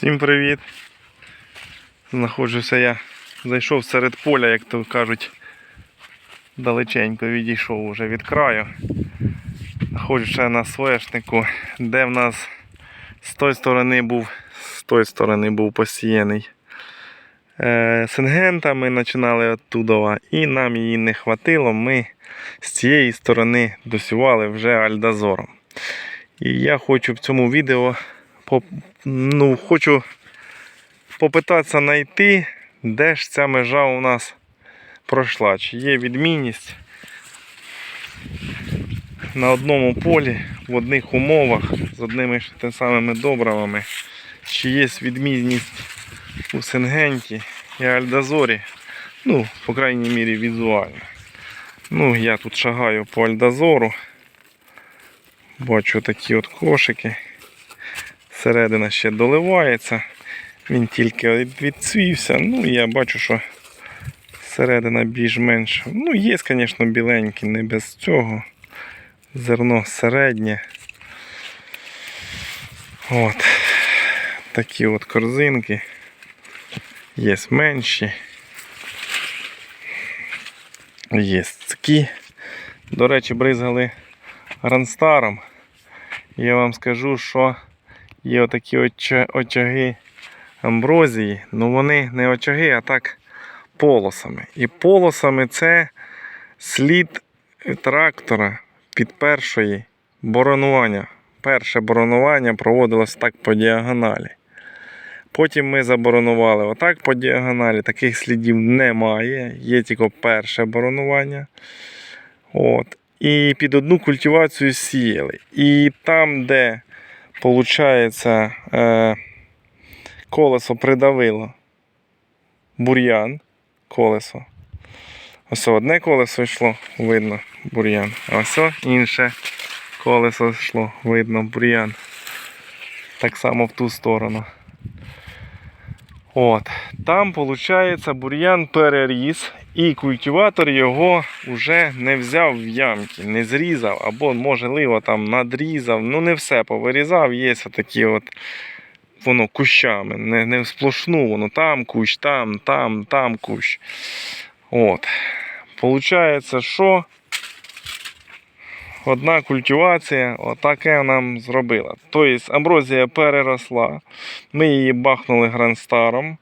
Всім привіт! Знаходжуся я, зайшов серед поля, як то кажуть, далеченько відійшов уже від краю. Знаходжуся на соєшнику, де в нас з тої сторони був, з тої сторони був посіяний е, сингента. Ми починали оттуда, і нам її не хватило. Ми з цієї сторони досівали вже альдазором. І я хочу в цьому відео ну, хочу попитатися знайти, де ж ця межа у нас пройшла. Чи є відмінність на одному полі, в одних умовах, з одними ж тими самими добривами, чи є відмінність у Сингенті і Альдазорі, ну, по крайній мірі, візуально. Ну, я тут шагаю по Альдазору. Бачу такі от кошики. Середина ще доливається. Він тільки від- відцвівся. Ну, я бачу, що середина більш-менш. Ну, є, звісно, біленькі, не без цього. Зерно середнє. От. Такі от корзинки. Є менші. Є такі. До речі, бризгали гранстаром. Я вам скажу, що є отакі очаги амброзії, ну вони не очаги, а так полосами. І полосами це слід трактора під першої боронування. Перше боронування проводилось так по діагоналі. Потім ми заборонували отак по діагоналі. Таких слідів немає. Є тільки перше боронування. От. І під одну культивацію сіяли. І там, де виходить, е, колесо придавило бур'ян, колесо. Ось одне колесо йшло, видно бур'ян. А ось інше колесо йшло, видно бур'ян. Так само в ту сторону. От. Там, виходить, бур'ян переріс, і культиватор його вже не взяв в ямки, не зрізав, або, можливо, там надрізав. Ну, не все повирізав, є такі от воно кущами, не, не сплошну, воно там кущ, там, там, там кущ. От. Получається, що одна культивація отаке нам зробила. Тобто амброзія переросла. Ми її бахнули гранстаром.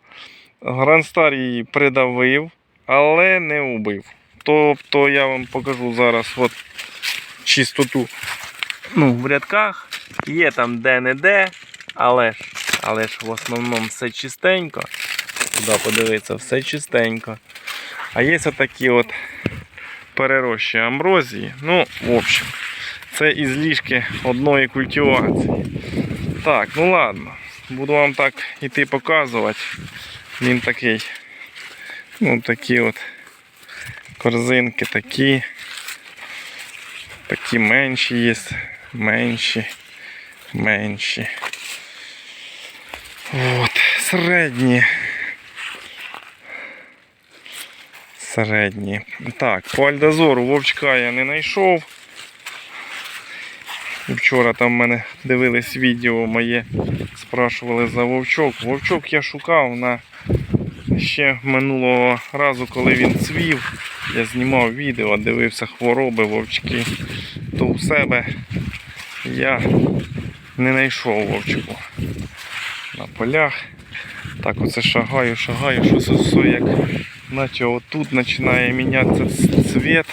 Гранстар її придавив, але не убив. Тобто я вам покажу зараз от чистоту ну, в рядках. Є там де-не-де, але але ж в основному все чистенько. Туди подивитися, все чистенько. А є такі от перерощі амброзії. Ну, в общем, це із ліжки одної культивації. Так, ну ладно. Буду вам так іти показувати. Він такий. Ну, такі от корзинки такі. Такі менші є. Менші. Менші. От, середні. Середні. Так, по Альдазору вовчка я не знайшов. Вчора там в мене дивились відео моє, спрашували за вовчок. Вовчок я шукав на ще минулого разу, коли він цвів. Я знімав відео, дивився хвороби, вовчки. То у себе я не знайшов вовчку на полях. Так оце шагаю, шагаю, щось ось як наче отут починає мінятися цвіт.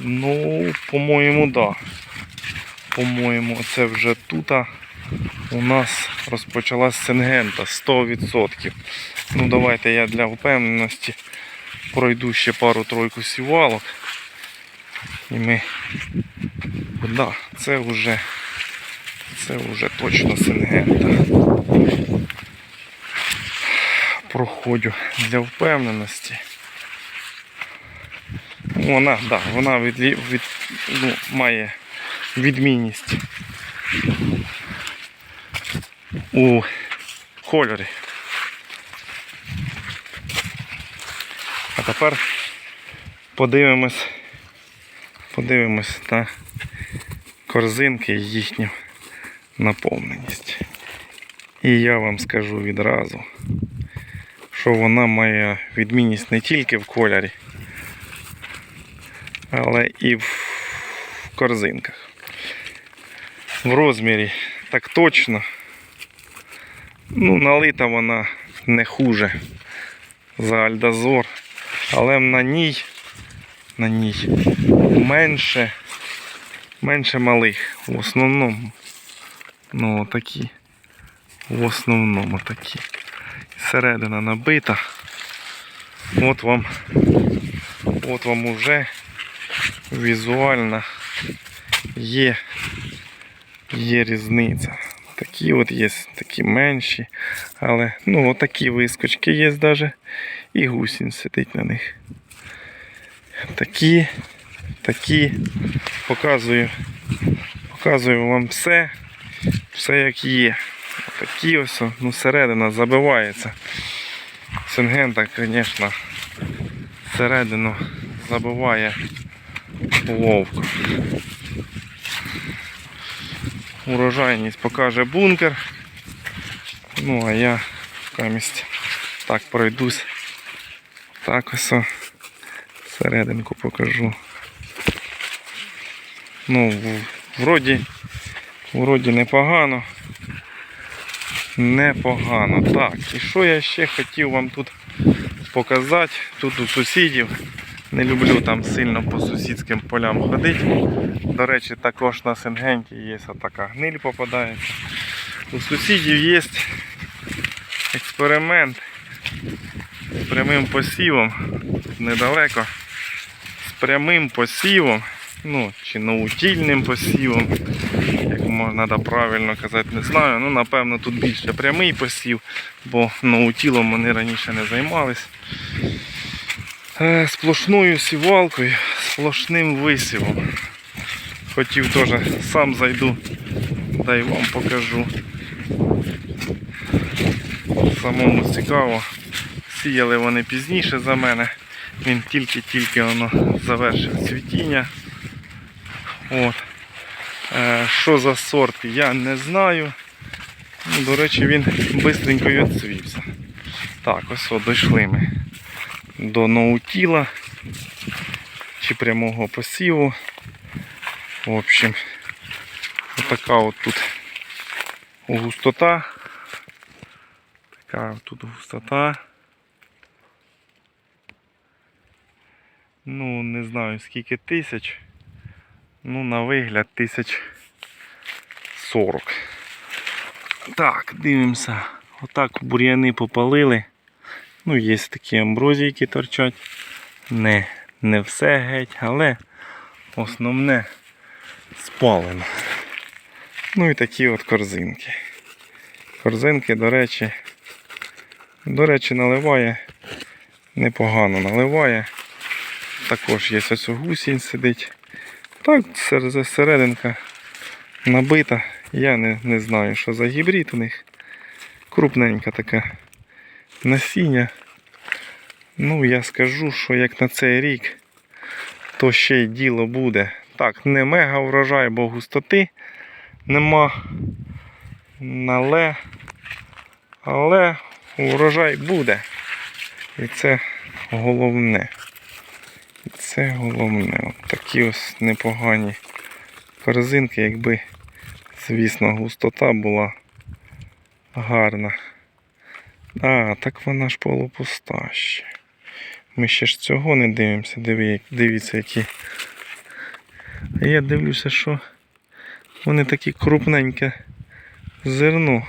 Ну, по-моєму, да. По-моєму, це вже тут у нас розпочалась сингента 100%. Ну, давайте я для впевненості пройду ще пару-тройку сівалок. І ми. Да, це вже це вже точно сингента. Проходжу для впевненості. Вона, да, вона від, від, ну, має відмінність у кольорі. А тепер подивимось, подивимось на корзинки і їхню наповненість. І я вам скажу відразу, що вона має відмінність не тільки в кольорі, але і в корзинках. В розмірі так точно. Ну, налита вона не хуже за Альдазор, але на ній, на ній менше, менше малих. В основному, ну такі. В основному такі. Середина набита. От вам, от вам уже візуально є, є різниця. Такі от є, такі менші, але ну отакі вискочки є даже. І гусінь сидить на них. Такі, такі. Показую, показую вам все, все як є. Такі ось, ну середина забивається. Сингента, звісно, середину забиває ловко. Урожайність покаже бункер. Ну а я камість так пройдусь. Так ось серединку покажу. Ну, вроді, вроді непогано. Непогано. Так, і що я ще хотів вам тут показати? Тут у сусідів. Не люблю там сильно по сусідським полям ходити. До речі, також на Сингенті є така гниль попадається. У сусідів є експеримент з прямим посівом недалеко. З прямим посівом, ну, чи наутільним посівом, можна да, правильно казати, не знаю. Ну, напевно, тут більше прямий посів, бо наутілом вони раніше не займались. Е, Сплошною сівалкою, сплошним висівом. Хотів теж сам зайду, дай вам покажу. Самому цікаво. Сіяли вони пізніше за мене. Він тільки-тільки воно завершив цвітіння. От. Е, що за сорт, я не знаю. Ну, До речі, він швидко відцвівся. Так, ось от дійшли ми до ноутіла чи прямого посіву. В общем, отака от тут густота. Така тут густота. Ну, не знаю скільки тисяч. Ну, на вигляд тисяч 40. Так, дивимося. Отак бур'яни попалили. Ну, є такі амброзії, які торчать. Не, не все геть, але основне спалено. Ну і такі от корзинки. Корзинки, до речі, до речі, наливає. Непогано наливає. Також є ось гусінь сидить. Так, сер- серединка набита. Я не, не знаю, що за гібрид у них. Крупненька така насіння. Ну, я скажу, що як на цей рік, то ще й діло буде. Так, не мега врожай, бо густоти нема. Але, але урожай буде. І це головне. І це головне. Такі ось непогані корзинки, якби, звісно, густота була гарна. А, так вона ж полупуста ще. Ми ще ж цього не дивимося. Диви, як- дивіться, які. А я дивлюся, що вони такі крупненьке зерно.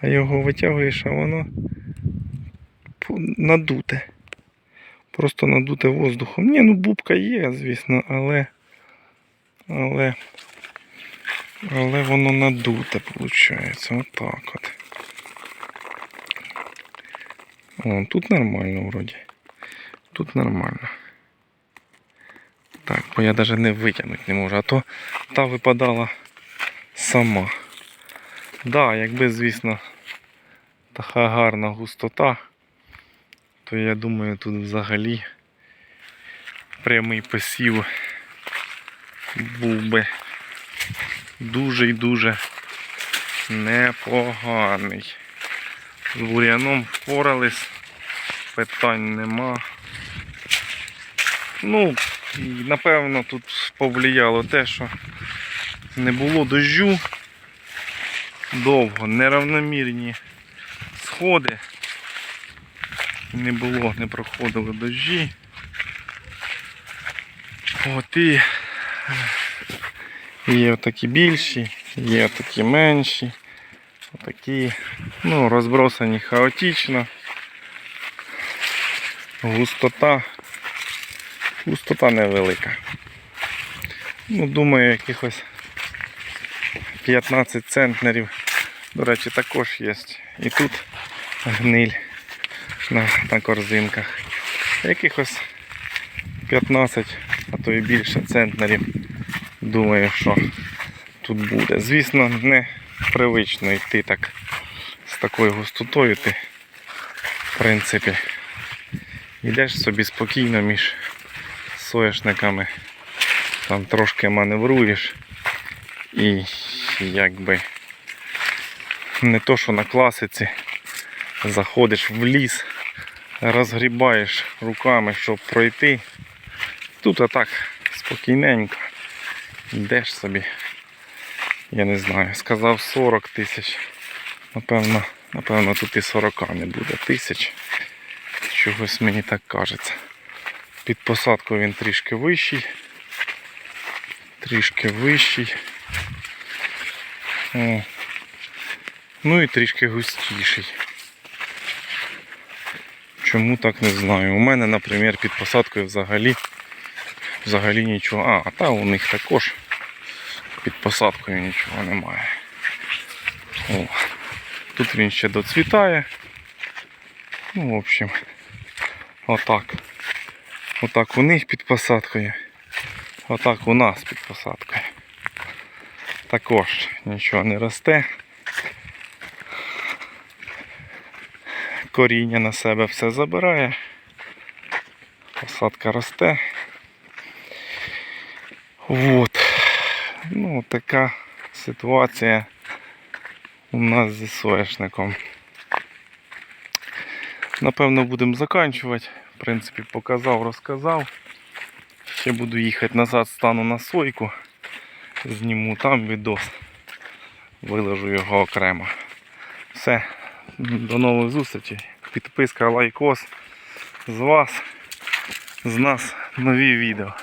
А його витягуєш, а воно надуте. Просто надуте воздухом. Ні, ну бубка є, звісно, але. Але. Але воно надуте, виходить. Отак от. О, тут нормально вроді. Тут нормально. Так, бо я навіть не витягнути не можу, а то та випадала сама. Да, якби, звісно, така гарна густота, то я думаю, тут взагалі прямий посів був би дуже і дуже непоганий. З бур'яном впорались, питань нема. Ну, напевно тут повлияло те, що не було дощу довго, неравномірні сходи. Не було, не проходили дощі. От і є такі більші, є такі менші, отакі, ну, розбросані хаотично. Густота. Густота невелика. Ну, думаю, якихось 15 центнерів. До речі, також є. І тут гниль на, на корзинках. Якихось 15, а то і більше центнерів. Думаю, що тут буде. Звісно, не привично йти так з такою густотою. Ти, в принципі, йдеш собі спокійно між соняшниками, там трошки маневруєш і якби не то, що на класиці заходиш в ліс, розгрібаєш руками, щоб пройти. Тут отак спокійненько. Йдеш собі. Я не знаю, сказав 40 тисяч. Напевно, напевно, тут і 40 не буде тисяч. Чогось мені так кажеться. Під посадкою він трішки вищий. Трішки вищий. О. Ну і трішки густіший. Чому так не знаю. У мене, наприклад, під посадкою взагалі взагалі нічого. А, та у них також під посадкою нічого немає. О, тут він ще доцвітає. Ну, в общем, отак. Отак у них під посадкою. Отак у нас під посадкою. Також нічого не росте. Коріння на себе все забирає. Посадка росте. Вот. Ну, така ситуація у нас зі соєшником. Напевно, будемо заканчувати. В принципі, показав, розказав. Ще буду їхати назад, стану на сойку. Зніму там відос. Виложу його окремо. Все. До нових зустрічей. Підписка, лайкос. З вас, з нас нові відео.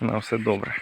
На все добре.